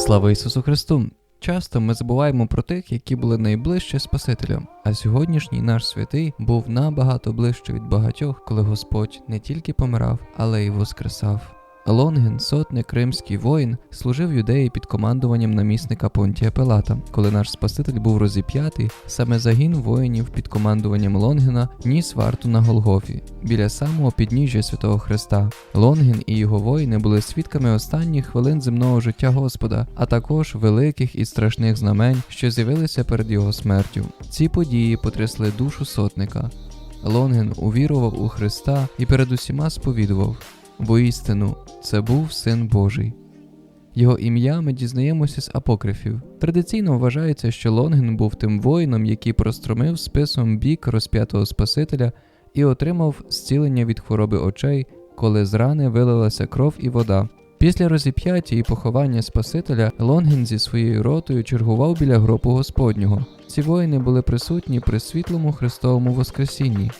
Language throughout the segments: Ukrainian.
Слава Ісусу Христу! Часто ми забуваємо про тих, які були найближче Спасителем. а сьогоднішній наш святий був набагато ближче від багатьох, коли Господь не тільки помирав, але й воскресав. Лонген, сотник римський воїн, служив юдеї під командуванням намісника Понтія Пилата. Коли наш Спаситель був розіп'ятий, саме загін воїнів під командуванням Лонгена ніс варту на Голгофі біля самого підніжжя святого Христа. Лонген і його воїни були свідками останніх хвилин земного життя Господа, а також великих і страшних знамень, що з'явилися перед його смертю. Ці події потрясли душу сотника. Лонген увірував у Христа і перед усіма сповідував. Воістину, це був син Божий. Його ім'я ми дізнаємося з апокрифів. Традиційно вважається, що Лонген був тим воїном, який простромив списом бік розп'ятого Спасителя і отримав зцілення від хвороби очей, коли з рани вилилася кров і вода. Після розіп'яття і поховання Спасителя Лонген зі своєю ротою чергував біля гробу Господнього. Ці воїни були присутні при світлому Христовому Воскресінні.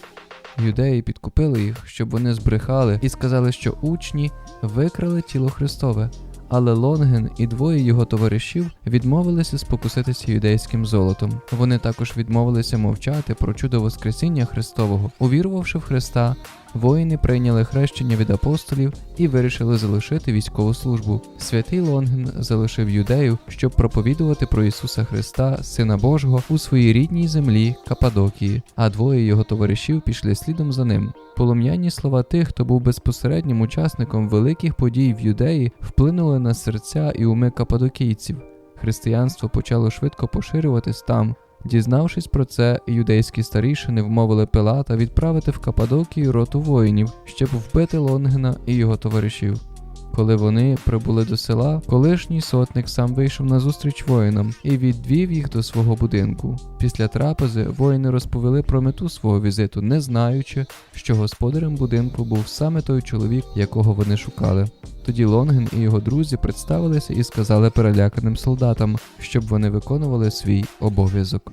Юдеї підкупили їх, щоб вони збрехали і сказали, що учні викрали тіло Христове. Але Лонген і двоє його товаришів відмовилися спокуситися юдейським золотом. Вони також відмовилися мовчати про чудо Воскресіння Христового. Увірувавши в Христа, воїни прийняли хрещення від апостолів і вирішили залишити військову службу. Святий Лонген залишив юдею, щоб проповідувати про Ісуса Христа, Сина Божого, у своїй рідній землі Кападокії, а двоє його товаришів пішли слідом за ним. Полум'яні слова тих, хто був безпосереднім учасником великих подій в юдеї, вплинули на серця і уми кападокійців. Християнство почало швидко поширюватись там. Дізнавшись про це, юдейські старішини вмовили Пилата відправити в Кападокію роту воїнів, щоб вбити Лонгена і його товаришів. Коли вони прибули до села, колишній сотник сам вийшов на зустріч воїнам і відвів їх до свого будинку. Після трапези воїни розповіли про мету свого візиту, не знаючи, що господарем будинку був саме той чоловік, якого вони шукали. Тоді Лонген і його друзі представилися і сказали переляканим солдатам, щоб вони виконували свій обов'язок.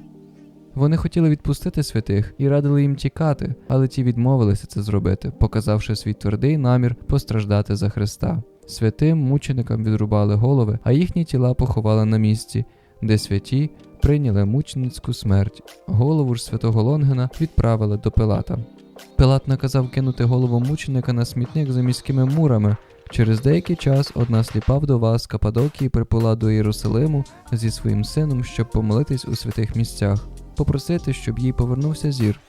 Вони хотіли відпустити святих і радили їм тікати, але ті відмовилися це зробити, показавши свій твердий намір постраждати за Христа. Святим мученикам відрубали голови, а їхні тіла поховали на місці, де святі прийняли мученицьку смерть. Голову ж святого Лонгена відправили до Пилата. Пилат наказав кинути голову мученика на смітник за міськими мурами. Через деякий час одна сліпа вдова з Кападокії припала до Єрусалиму зі своїм сином, щоб помолитись у святих місцях попросити, щоб їй повернувся зір.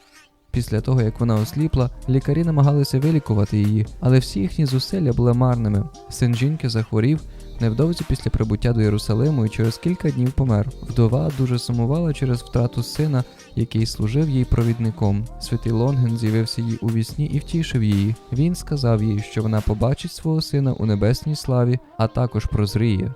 Після того, як вона осліпла, лікарі намагалися вилікувати її, але всі їхні зусилля були марними. Син жінки захворів невдовзі після прибуття до Єрусалиму і через кілька днів помер. Вдова дуже сумувала через втрату сина, який служив їй провідником. Святий Лонген з'явився їй у вісні і втішив її. Він сказав їй, що вона побачить свого сина у небесній славі, а також прозріє.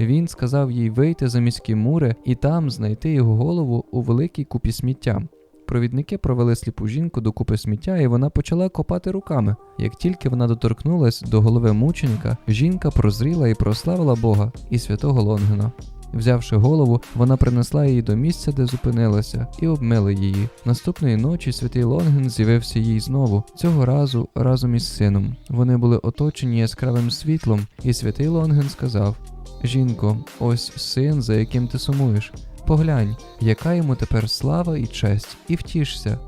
Він сказав їй вийти за міські мури і там знайти його голову у великій купі сміття. Провідники провели сліпу жінку до купи сміття, і вона почала копати руками. Як тільки вона доторкнулась до голови мученика, жінка прозріла і прославила Бога і святого Лонгена. Взявши голову, вона принесла її до місця, де зупинилася, і обмили її. Наступної ночі святий Лонген з'явився їй знову, цього разу разом із сином. Вони були оточені яскравим світлом, і святий Лонген сказав: Жінко, ось син, за яким ти сумуєш. Поглянь, яка йому тепер слава і честь, і втішся.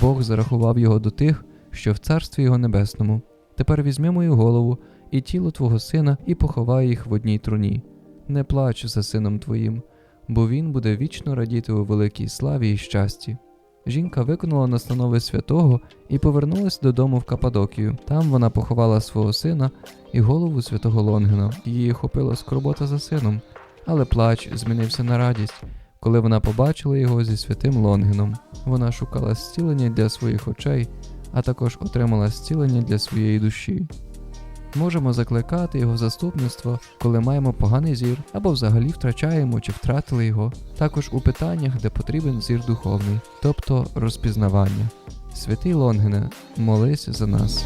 Бог зарахував його до тих, що в царстві його небесному. Тепер візьми мою голову і тіло твого сина і поховай їх в одній труні. Не плач за сином твоїм, бо він буде вічно радіти у великій славі і щасті. Жінка виконала настанови святого і повернулася додому в Кападокію. Там вона поховала свого сина і голову святого Лонгена. Її охопила скорбота за сином, але плач змінився на радість, коли вона побачила його зі святим Лонгеном. Вона шукала зцілення для своїх очей, а також отримала зцілення для своєї душі. Можемо закликати його заступництво, коли маємо поганий зір, або взагалі втрачаємо чи втратили його, також у питаннях, де потрібен зір духовний, тобто розпізнавання. Святий Лонгене, молись за нас.